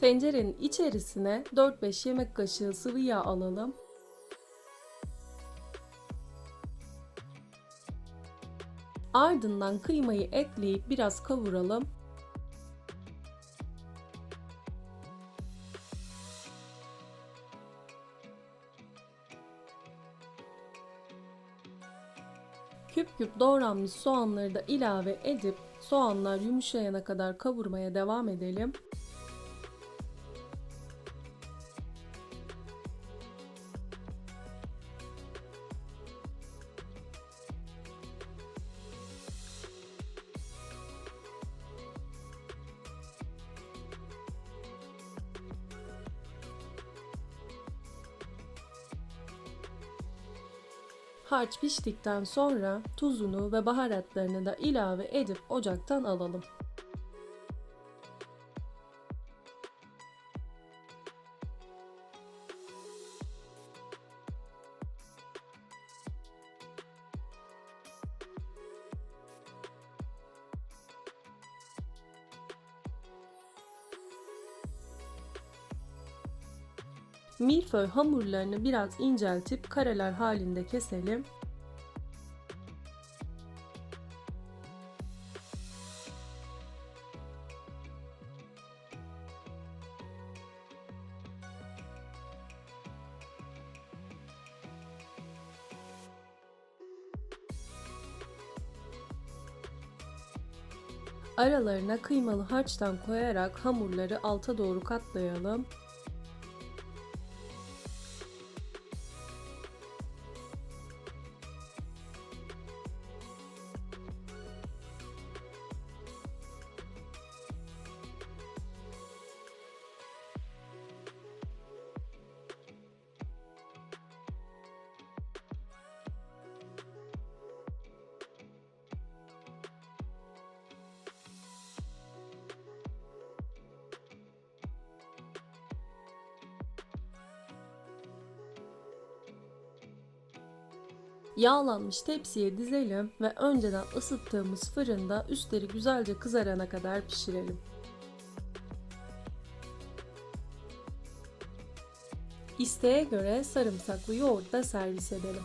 Tencerenin içerisine 4-5 yemek kaşığı sıvı yağ alalım. Ardından kıymayı ekleyip biraz kavuralım. Küp küp doğranmış soğanları da ilave edip soğanlar yumuşayana kadar kavurmaya devam edelim. Harç piştikten sonra tuzunu ve baharatlarını da ilave edip ocaktan alalım. Milföy hamurlarını biraz inceltip kareler halinde keselim. Aralarına kıymalı harçtan koyarak hamurları alta doğru katlayalım. Yağlanmış tepsiye dizelim ve önceden ısıttığımız fırında üstleri güzelce kızarana kadar pişirelim. İsteğe göre sarımsaklı yoğurtla servis edelim.